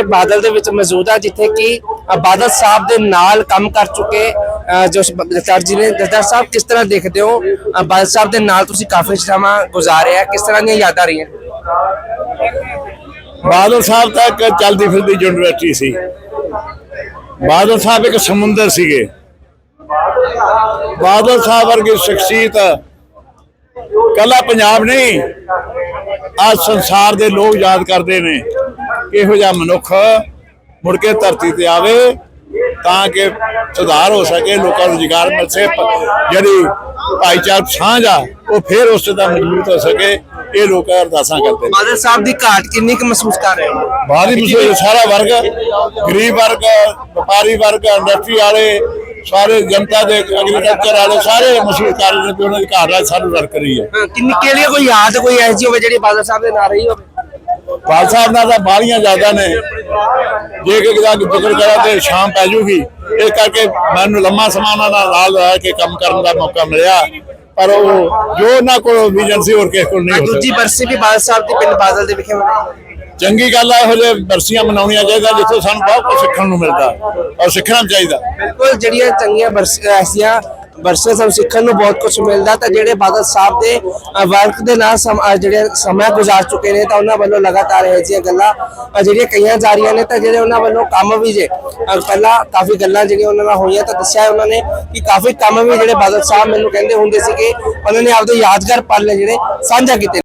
ਪਿੰਡ ਬਾਦਲ ਦੇ ਵਿੱਚ ਮੌਜੂਦ ਆ, ਜਿੱਥੇ ਕਿ ਬਾਦਲ ਸਾਹਿਬ ਦੇ ਨਾਲ ਕੰਮ ਕਰ ਚੁੱਕੇ ਜੋ ਜਸਦਾਰ ਜੀ ਨੇ ਜਸਦਾਰ ਸਾਹਿਬ ਕਿਸ ਤਰ੍ਹਾਂ ਦੇਖਦੇ ਹੋ? ਬਾਦਲ ਸਾਹਿਬ ਦੇ ਨਾਲ ਤੁਸੀਂ ਕਾਫੀ ਸਮਾਂ ਗੁਜ਼ਾਰਿਆ ਕਿਸ ਤਰ੍ਹਾਂ ਦੀਆਂ ਯਾਦਾਂ ਰਹੀਆਂ? ਬਾਦਲ ਸਾਹਿਬ ਤਾਂ ਇੱਕ ਚਲਦੀ ਫਿਰਦੀ ਯੂਨੀਵਰਸਿਟੀ ਸੀ। ਬਾਦਲ ਸਾਹਿਬ ਇੱਕ ਸਮੁੰਦਰ ਸੀਗੇ। ਬਾਦਲ ਸਾਹਿਬ ਵਰਗੀ ਸ਼ਖਸੀਅਤ ਕੱਲਾ ਪੰਜਾਬ ਨਹੀਂ ਅੱਜ ਸੰਸਾਰ ਦੇ ਲੋਕ ਯਾਦ ਕਰਦੇ ਨੇ। ਇਹੋ ਜਿਹਾ ਮਨੁੱਖ ਮੁੜ ਕੇ ਧਰਤੀ ਤੇ ਆਵੇ ਤਾਂ ਕਿ ਸੁਧਾਰ ਹੋ ਸਕੇ ਲੋਕਾਂ ਨੂੰ ਰੁਜ਼ਗਾਰ ਮਿਲ ਸਕੇ ਜਿਹੜੀ ਭਾਈਚਾਰਕ ਸਾਂਝ ਆ ਉਹ ਫੇਰ ਉਸ ਦਾ ਮਜ਼ਬੂਤ ਹੋ ਸਕੇ ਇਹ ਲੋਕ ਅਰਦਾਸਾਂ ਕਰਦੇ ਨੇ। ਬਾਦਲ ਸਾਹਿਬ ਦੀ ਘਾਟ ਕਿੰਨੀ ਕੁ ਮਹਿਸੂਸ ਕਰ ਰਹੇ ਹੋ ਬਾਹਰੀ ਮੁਸਲੇ ਸਾਰਾ ਵਰਗ ਗਰੀਬ ਵਰਗ ਵਪਾਰੀ ਵਰਗ ਇੰਡਸਟਰੀ ਵਾਲੇ ਸਾਰੇ ਜਨਤਾ ਦੇ ਐਗਰੀਕਲਚਰ ਵਾਲੇ ਸਾਰੇ ਮਹਿਸੂਸ ਕਰ ਰਹੇ ਨੇ ਕਿ ਉਹਨਾਂ ਦੀ ਘਾਟ ਸਾਨੂੰ ਰੜਕ ਰਹੀ ਹੈ ਕਿੰਨੀ ਕੇ ਲਈ ਕੋਈ ਯਾਦ ਕੋਈ ਐਸੀ ਹੋਵੇ ਜਿਹੜੀ ਬਾਦਲ ਸਾਹਿਬ ਦੇ ਨਾਲ ਰਹੀ ਹੋਵੇ? ਪਾਲ ਸਾਹਿਬ ਨਾਲ ਤਾਂ ਬਾਹਲੀਆਂ ਜ਼ਿਆਦਾ ਨੇ। ਜੇ ਕਿ ਕਿਦਾ ਜ਼ਿਕਰ ਕਰਾਂ ਤੇ ਸ਼ਾਮ ਪੈ ਜੂਗੀ ਇਹ ਕਰਕੇ ਮੈਨੂੰ ਲੰਮਾ ਸਮਾਂ ਨਾਲ ਨਾਲ ਰਹਿ ਕੇ ਕੰਮ ਕਰਨ ਦਾ ਮੌਕਾ ਮਿਲਿਆ। ਪਰ ਉਹ ਜੋ ਉਹਨਾਂ ਕੋਲ ਵਿਜ਼ਨ ਸੀ ਹੋਰ ਕਿਸੇ ਕੋਲ ਨਹੀਂ ਹੋ ਦੂਜੀ ਬਰਸੀ ਵੀ ਬਾਦਲ ਸਾਹਿਬ ਦੀ ਪਿੰਡ ਬਾਦਲ ਦੇ ਵਿਖੇ ਮਨਾਈ। ਚੰਗੀ ਗੱਲ ਆ ਇਹੋ ਜਿਹੇ ਬਰਸੀਆਂ ਮਨਾਉਣੀਆਂ ਚਾਹੀਦਾ ਜਿੱਥੋਂ ਸਾਨੂੰ ਬਹੁਤ ਕੁਝ ਸਿੱਖਣ ਨੂੰ ਮਿਲਦਾ ਔਰ ਸਿੱਖਣਾ ਚਾਹੀਦਾ। ਬਿਲਕੁਲ ਜਿਹੜੀਆਂ ਚੰਗੀਆਂ ਬਰਸ- ਐਸੀਆਂ ਵਰਸੇ ਸਾਨੂੰ ਸਿੱਖਣ ਨੂੰ ਬਹੁਤ ਕੁਝ ਮਿਲਦਾ ਤਾਂ ਜਿਹੜੇ ਬਾਦਲ ਸਾਹਿਬ ਦੇ ਅ, ਵਰਕ ਦੇ ਨਾਲ ਜਿਹੜੇ ਸਮਾਂ ਗੁਜ਼ਾਰ ਚੁੱਕੇ ਨੇ ਤਾਂ ਉਹਨਾਂ ਵੱਲੋਂ ਲਗਾਤਾਰ ਇਹ ਜਿਹੀਆਂ ਗੱਲਾਂ ਜਿਹੜੀਆਂ ਕਈਆਂ ਜਾ ਰਹੀਆਂ ਨੇ ਤਾਂ ਜਿਹੜੇ ਉਹਨਾਂ ਵੱਲੋਂ ਕੰਮ ਵੀ ਜੇ ਪਹਿਲਾਂ ਕਾਫੀ ਗੱਲਾਂ ਜਿਹੜੀਆਂ ਉਹਨਾਂ ਨਾਲ ਹੋਈਆਂ ਤਾਂ ਦੱਸਿਆ ਉਹਨਾਂ ਨੇ ਕਿ ਕਾਫੀ ਕੰਮ ਵੀ ਜਿਹੜੇ ਬਾਦਲ ਸਾਹਿਬ ਮੈਨੂੰ ਕਹਿੰਦੇ ਹੁੰਦੇ ਸੀ ਕਿ ਉਹਨਾਂ ਨੇ ਆਪਦੇ ਯਾਦਗਾਰ ਪਲ ਜਿਹੜੇ ਸਾਂਝਾ ਕੀਤੇ